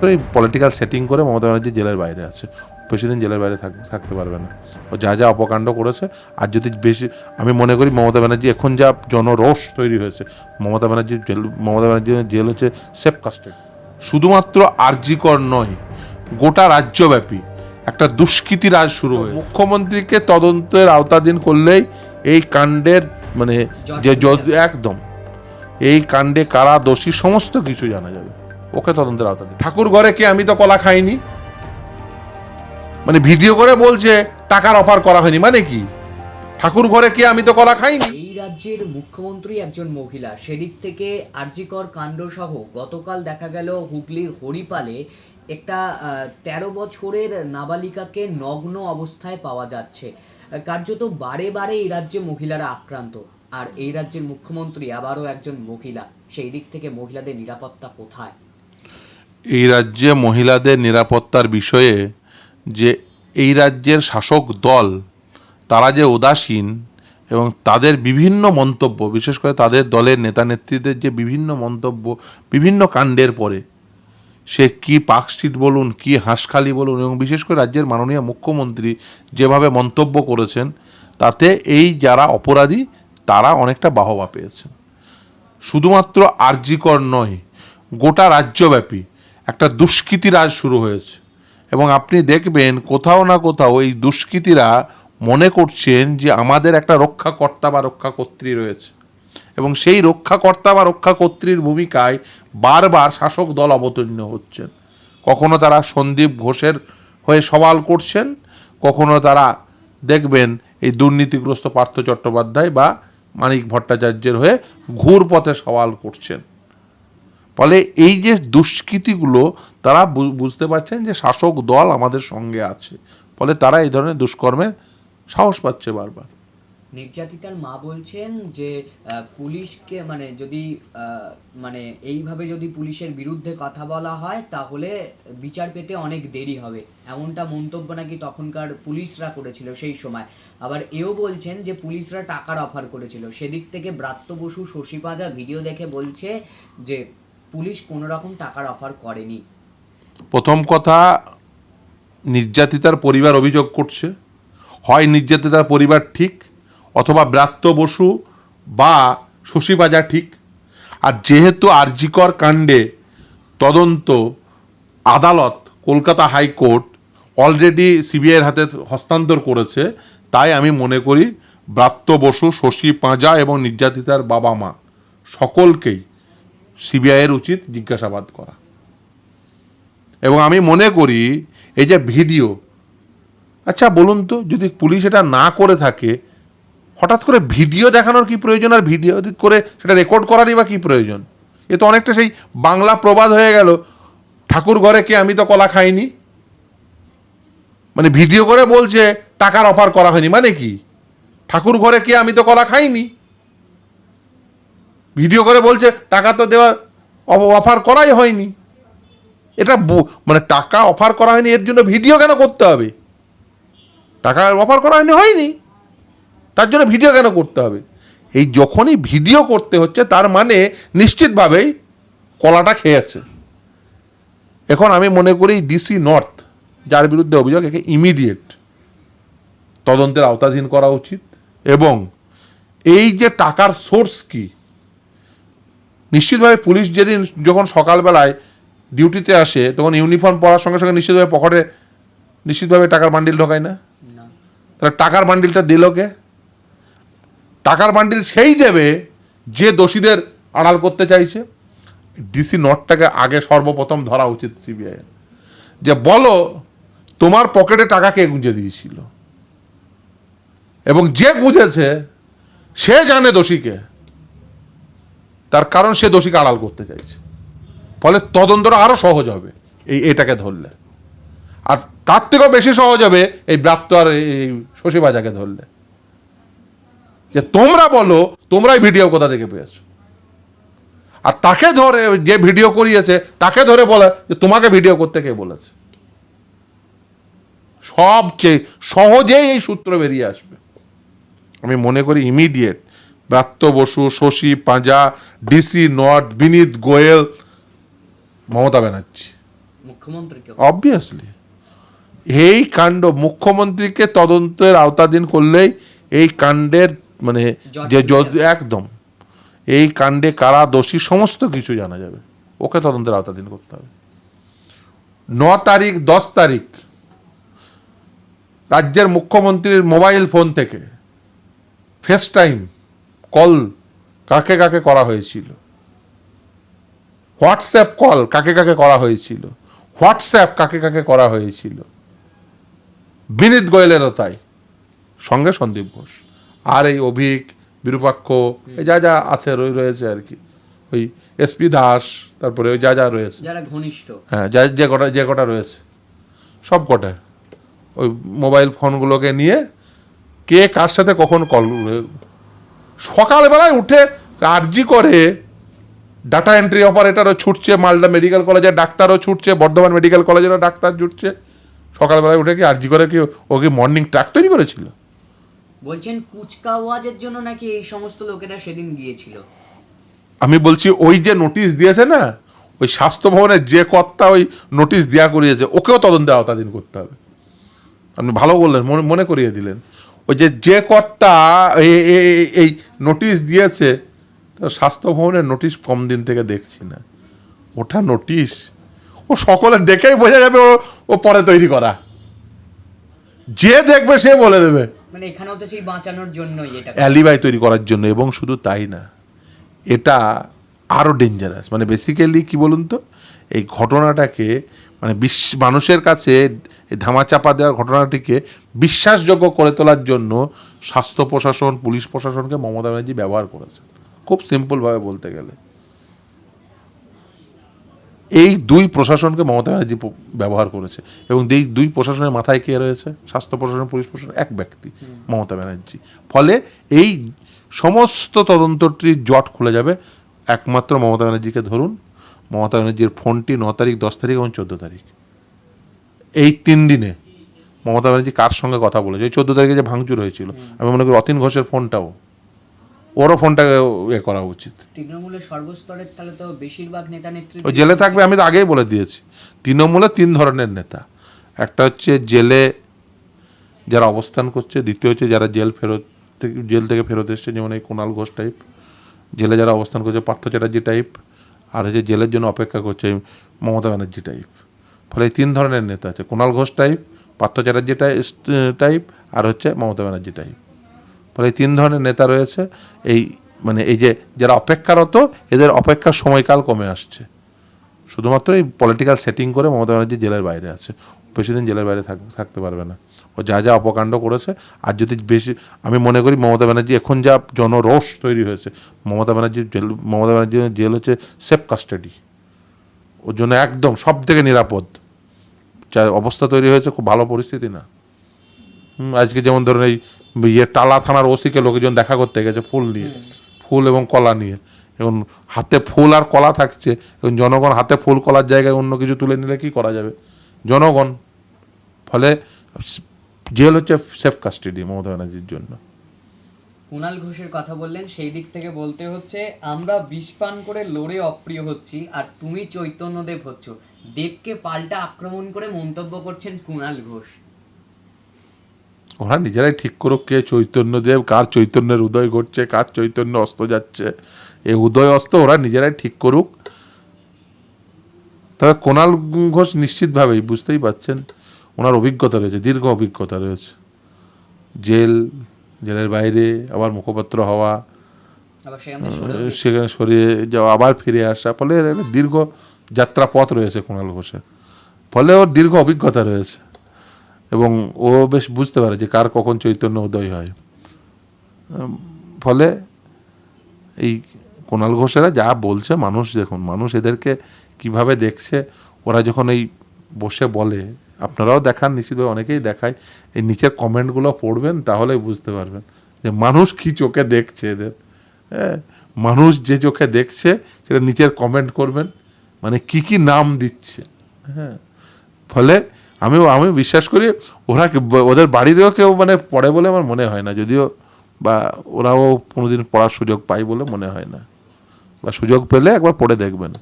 তো এই political setting করে মমতা ব্যানার্জি জেলের বাইরে আছে। বেশি দিন জেলের বাইরে থাক- থাকতে পারবে না। ও যা যা অপকাণ্ড করেছে আর যদি বেশি আমি মনে করি মমতা ব্যানার্জি এখন যা জনরোষ তৈরি হয়েছে মমতা ব্যানার্জির জেল মমতা ব্যানার্জির জেল হচ্ছে সেফ কাস্টেড শুধুমাত্র আরজিকর নয় গোটা রাজ্যব্যাপী একটা দুষ্কৃতি রাজ শুরু হয়ে মুখ্যমন্ত্রীকে তদন্তের আওতাধীন করলেই এই কাণ্ডের মানে যে একদম এই কাণ্ডে কারা দোষী সমস্ত কিছু জানা যাবে। ওকে তদন্তের আওতাধীন ঠাকুর ঘরে কি? আমি তো কলা খাইনি। মানে ভিডিও করে বলছে, টাকার অফার করা হয়নি। মানে কি? ঠাকুর ঘরে কে? আমি তো কলা খাইনি। এই রাজ্যের মুখ্যমন্ত্রী একজন মহিলা। সেদিক থেকে আরজিকর কাণ্ড সহ গতকাল দেখা গেল হুগলির হরিপালে একটা তেরো বছরের নাবালিকাকে নগ্ন অবস্থায় পাওয়া যাচ্ছে। কার্যত বারে বারে এই রাজ্যে মহিলারা আক্রান্ত। আর এই রাজ্যের মুখ্যমন্ত্রী আবারও একজন মহিলা। সেই দিক থেকে মহিলাদের নিরাপত্তা কোথায়? এই রাজ্যে মহিলাদের নিরাপত্তার বিষয়ে যে এই রাজ্যের শাসক দল, তারা যে উদাসীন এবং তাদের বিভিন্ন মন্তব্য, বিশেষ করে তাদের দলের নেতা নেত্রীদের যে বিভিন্ন মন্তব্য, বিভিন্ন কাণ্ডের পরে সে কি পার্কস্ট্রিট বলুন, কি হাঁসখালি বলুন এবং বিশেষ করে রাজ্যের মাননীয় মুখ্যমন্ত্রী যেভাবে মন্তব্য করেছেন, তাতে এই যারা অপরাধী, তারা অনেকটা বাহবা পেয়েছেন। শুধুমাত্র আরজিকর নয়, গোটা রাজ্যব্যাপী একটা দুষ্কৃতি রাজ শুরু হয়েছে। এবং আপনি দেখবেন কোথাও না কোথাও এই দুষ্কৃতীরা মনে করছেন যে আমাদের একটা রক্ষাকর্তা বা রক্ষাকর্ত্রী রয়েছে। এবং সেই রক্ষাকর্তা বা রক্ষাকর্ত্রীর ভূমিকায় বারবার শাসক দল অবতীর্ণ হচ্ছেন। কখনো তারা সন্দীপ ঘোষের হয়ে সওয়াল করছেন, কখনো তারা দেখবেন এই দুর্নীতিগ্রস্ত পার্থ চট্টোপাধ্যায় বা মানিক ভট্টাচার্যের হয়ে ঘুর পথে সওয়াল করছেন। ফলে এই যে দুষ্কৃতিগুলো, তারা বুঝতে পারছেন যে শাসক দল আমাদের সঙ্গে আছে। ফলে তারা এই ধরনের দুষ্কর্মের সাহস পাচ্ছে বারবার। নির্যাতিতার মা বলছেন যে পুলিশকে মানে যদি মানে এইভাবে যদি পুলিশের বিরুদ্ধে কথা বলা হয়, তাহলে বিচার পেতে অনেক দেরি হবে। এমনটা মন্তব্য নাকি তখনকার পুলিশরা করেছিল সেই সময়। আবার এও বলছেন যে, পুলিশরা টাকার অফার করেছিল। সেদিক থেকে ব্রাত্য বসু, শশী পাজা ভিডিও দেখে বলছে যে পুলিশ কোনো রকম টাকার অফার করেনি। প্রথম কথা, নির্যাতিতার পরিবার অভিযোগ করছে। হয় নির্যাতিতার পরিবার ঠিক, অথবা ব্রাত্য বসু বা শশী বাজার ঠিক। আর যেহেতু আরজিকর কাণ্ডে তদন্ত, আদালত, কলকাতা হাইকোর্ট অলরেডি সিবিআইয়ের হাতে হস্তান্তর করেছে, তাই আমি মনে করি ব্রাত্য বসু, শশী পাঁজা এবং নির্যাতিতার বাবা মা সকলকেই সিবিআইয়ের উচিত জিজ্ঞাসাবাদ করা। এবং আমি মনে করি, এই যে ভিডিও আচ্ছা বলুন তো, যদি পুলিশ এটা না করে থাকে, হঠাৎ করে ভিডিও দেখানোর কি প্রয়োজন আর ভিডিও করে সেটা রেকর্ড করারই বা কী প্রয়োজন? এ তো অনেকটা সেই বাংলা প্রবাদ হয়ে গেল, ঠাকুর ঘরে কে আমি তো কলা খাইনি? মানে ভিডিও করে বলছে, টাকার অফার করা হয়নি মানে কি? ঠাকুর ঘরে কে আমি তো কলা খাইনি? ভিডিও করে বলছে, টাকা তো দেওয়া অফার করাই হয়নি। এটা মানে টাকা অফার করা হয়নি, এর জন্য ভিডিও কেন করতে হবে? টাকা অফার করা হয়নি হয়নি। তার জন্য ভিডিও কেন করতে হবে? এই যখনই ভিডিও করতে হচ্ছে, তার মানে নিশ্চিতভাবেই কলাটা খেয়েছে এখন আমি মনে করি ডিসি নর্থ, যার বিরুদ্ধে অভিযোগ, একে ইমিডিয়েট তদন্তের আওতাধীন করা উচিত। এবং এই যে টাকার সোর্স কি নিশ্চিতভাবে পুলিশ যেদিন যখন সকালবেলায় ডিউটিতে আসে তখন ইউনিফর্ম পরার সঙ্গে সঙ্গে নিশ্চিতভাবে পকেটে নিশ্চিতভাবে টাকার বান্ডিল ঢোকায় না? তাহলে টাকার বান্ডিলটা দিল কে? টাকার বান্ডিল সেই দেবে যে দোষীদের আড়াল করতে চাইছে। ডিসি নটটাকে আগে সর্বপ্রথম ধরা উচিত সিবিআই যে বলো তোমার পকেটে টাকা কে গুঁজে দিয়েছিল? এবং যে গুঁজেছে সে জানে দোষীকে তার কারণ সে দোষীকে আড়াল করতে চাইছে। ফলে তদন্তটা আরও সহজ হবে এই এটাকে ধরলে। আর তার থেকেও বেশি সহজ হবে এই ব্রাত্য আর এই শশী বাজাকে ধরলে। যে তোমরা বলো, তোমরাই ভিডিও কোথা থেকে পেয়েছ? আর তাকে ধরে যে ভিডিও করিয়েছে, তাকে ধরে বলে যে তোমাকে ভিডিও করতে কে বলেছে? সবচেয়ে সহজেই এই সূত্র বেরিয়ে আসবে। আমি মনে করি immediate Bratya Basu Shashi Panja DC not Vineet Goyal Mamata Banerjee. Obviously এই কাণ্ড মুখ্যমন্ত্রীকে তদন্তের আওতাধীন করলেই এই কাণ্ডের মানে যে যদ- একদম। এই কাণ্ডে কারা দোষী সমস্ত কিছু জানা যাবে। ওকে তদন্তের আওতাধীন করতে হবে। ন তারিখ দশ তারিখ। রাজ্যের মুখ্যমন্ত্রীর মোবাইল ফোন থেকে। ফেস টাইম কল কাকে কাকে করা হয়েছিল? হোয়াটসঅ্যাপ কল কাকে কাকে করা হয়েছিল? হোয়াটসঅ্যাপ কাকে কাকে করা হয়েছিল? বিনীত গোয়েলেরও তাই। সঙ্গে সন্দীপ ঘোষ। আর এই অভিক বিরূপাক্ষ এই যা যা আছে রয়ে রয়েছে আর কি। ওই এসপি দাস তারপরে ওই যা যা রয়েছে। যারা ঘনিষ্ঠ। হ্যাঁ যা যে কটা যে কটা রয়েছে। সব কটা। ওই মোবাইল ফোনগুলোকে নিয়ে কে কার সাথে কখন কল সকালবেলায় উঠে আর্জি করে ডাটা এন্ট্রি অপারেটরও ছুটছে মালদা মেডিকেল কলেজের ডাক্তারও ছুটছে বর্ধমান মেডিকেল কলেজেরও ডাক্তার ছুটছে। সকালবেলায় উঠে কি আর্জি করে কি ও কি মর্নিং ট্রাক তৈরি করেছিল? বলছেন কুচকাওয়াজের জন্য নাকি এই সমস্ত লোকেরা সেদিন গিয়েছিল? আমি বলছি ওই যে নোটিশ দিয়েছে না ওই স্বাস্থ্য ভবনের যে কর্তা ওই নোটিশ দেওয়া করিয়েছে ওকেও তদন্তের আওতাধীন করতে হবে। আপনি ভালো বললেন মনে মনে করিয়ে দিলেন। ওই যে যে কর্তা এই নোটিশ দিয়েছে তার স্বাস্থ্য ভবনের নোটিশ কম দিন থেকে দেখছি না। ওটা নোটিশ? ও সকলে দেখেই বোঝা যাবে ও ও পরে তৈরি করা। যে দেখবে সে বলে দেবে। মানে এখানেও তো সেই বাঁচানোর জন্যই এটা অ্যালিবাই তৈরি করার জন্য এবং শুধু তাই না এটা আরও ডেঞ্জারাস মানে বেসিক্যালি কি বলুন তো এই ঘটনাটাকে মানে বিশ্ব মানুষের কাছে ধামাচাপা দেওয়ার ঘটনাটিকে বিশ্বাসযোগ্য করে তোলার জন্য স্বাস্থ্য প্রশাসন পুলিশ প্রশাসনকে মমতা ব্যানার্জি ব্যবহার করেছে খুব সিম্পলভাবে বলতে গেলে। এই দুই প্রশাসনকে মমতা ব্যানার্জি ব্যবহার করেছে এবং এই দুই প্রশাসনের মাথায় কে রয়েছে? স্বাস্থ্য প্রশাসন পুলিশ প্রশাসন এক ব্যক্তি মমতা ব্যানার্জি। ফলে এই সমস্ত তদন্তটির জট খুলে যাবে। একমাত্র মমতা ব্যানার্জিকে ধরুন মমতা ব্যানার্জির ফোনটি ন তারিখ দশ তারিখ এবং চোদ্দ তারিখ। এই তিন দিনে মমতা ব্যানার্জি কার সঙ্গে কথা বলেছে? ওই চোদ্দ তারিখে যে ভাঙচুর হয়েছিল। আমি মনে করি অতীন ঘোষের ফোনটাও। ওরও ফোনটা এ করা উচিত। তৃণমূলের সর্বস্তরের তাহলে তো বেশিরভাগ নেতা নেত্রী ও জেলে থাকবে আমি তো আগেই বলে দিয়েছি। তৃণমূলে তিন ধরনের নেতা। একটা হচ্ছে জেলে যারা অবস্থান করছে দ্বিতীয় হচ্ছে যারা জেল ফেরত থেকে জেল থেকে ফেরত এসছে যেমন এই কুণাল ঘোষ টাইপ জেলে যারা অবস্থান করছে পার্থ চ্যাটার্জি টাইপ আর হচ্ছে জেলের জন্য অপেক্ষা করছে মমতা ব্যানার্জি টাইপ ফলে তিন ধরনের নেতা আছে, কুণাল ঘোষ টাইপ পার্থ চ্যাটার্জি টাইপ আর হচ্ছে মমতা ব্যানার্জি টাইপ ফলে তিন ধরনের নেতা রয়েছে, এই মানে এই যে যারা অপেক্ষারত, এদের অপেক্ষার সময়কাল কমে আসছে। শুধুমাত্র এই পলিটিক্যাল সেটিং করে মমতা ব্যানার্জি জেলের বাইরে আছে। বেশি দিন জেলের বাইরে থাক- থাকতে পারবে না। ও যা যা অপকাণ্ড করেছে। আর যদি বেশি আমি মনে করি মমতা ব্যানার্জি এখন যা জনরোষ তৈরি হয়েছে মমতা ব্যানার্জির জেল মমতা ব্যানার্জির জেল হচ্ছে সেফ কাস্টাডি। ওর জন্য একদম সব থেকে নিরাপদ। যা অবস্থা তৈরি হয়েছে খুব ভালো পরিস্থিতি না। আজকে যেমন ধরুন এই ইয়ে টালা থানার ওসিকে লোকজন দেখা করতে গেছে ফুল নিয়ে। ফুল এবং কলা নিয়ে। এখন হাতে ফুল আর কলা থাকছে। এখন জনগণ হাতে ফুল কলার জায়গায় অন্য কিছু তুলে নিলে কি করা যাবে? জনগণ। ফলে জেল হচ্ছে সেফ কাস্টাডি মমতা ব্যানার্জির জন্য। কুণাল ঘোষের কথা বললেন সেই দিক থেকে বলতে হচ্ছে আমরা বিষ পান করে লড়ে অপ্রিয় হচ্ছি আর তুমি চৈতন্যদেব হচ্ছ। দেবকে পাল্টা আক্রমণ করে মন্তব্য করছেন কুণাল ঘোষ। ওরা নিজেরাই ঠিক করুক কে চৈতন্যদেব কার চৈতন্যের উদয় ঘটছে কার চৈতন্য অস্ত যাচ্ছে। এই উদয় অস্ত ওরা নিজেরাই ঠিক করুক। তবে কোনাল ঘোষ নিশ্চিতভাবেই বুঝতেই পাচ্ছেন ওনার অভিজ্ঞতা রয়েছে দীর্ঘ অভিজ্ঞতা রয়েছে। জেল জেলের বাইরে আবার মুখপাত্র হওয়া সেখানে সরিয়ে যাওয়া আবার ফিরে আসা ফলে দীর্ঘ যাত্রা পথ রয়েছে কুণাল ঘোষের। ফলে ওর দীর্ঘ অভিজ্ঞতা রয়েছে। এবং ও বেশ বুঝতে পারে যে কার কখন চৈতন্য উদয় হয়। ফলে এই কুণাল ঘোষেরা যা বলছে মানুষ দেখুন মানুষ এদেরকে কীভাবে দেখছে ওরা যখন এই বসে বলে আপনারাও দেখান, নিশ্চিতভাবে অনেকেই দেখায়। এই নিচের কমেন্টগুলো পড়বেন তাহলে বুঝতে পারবেন যে মানুষ কি চোখে দেখছে এদের। হ্যাঁ মানুষ যে চোখে দেখছে, সেটা নিচের কমেন্ট করবেন মানে কি কি নাম দিচ্ছে। হ্যাঁ ফলে আমি আমি বিশ্বাস করি ওরা ওদের বাড়িরও কেউ মানে পড়ে বলে আমার মনে হয় না, যদিও বা ওরাও কোনোদিন পড়ার সুযোগ পায় বলে মনে হয় না। বা সুযোগ পেলে একবার পড়ে দেখবেন।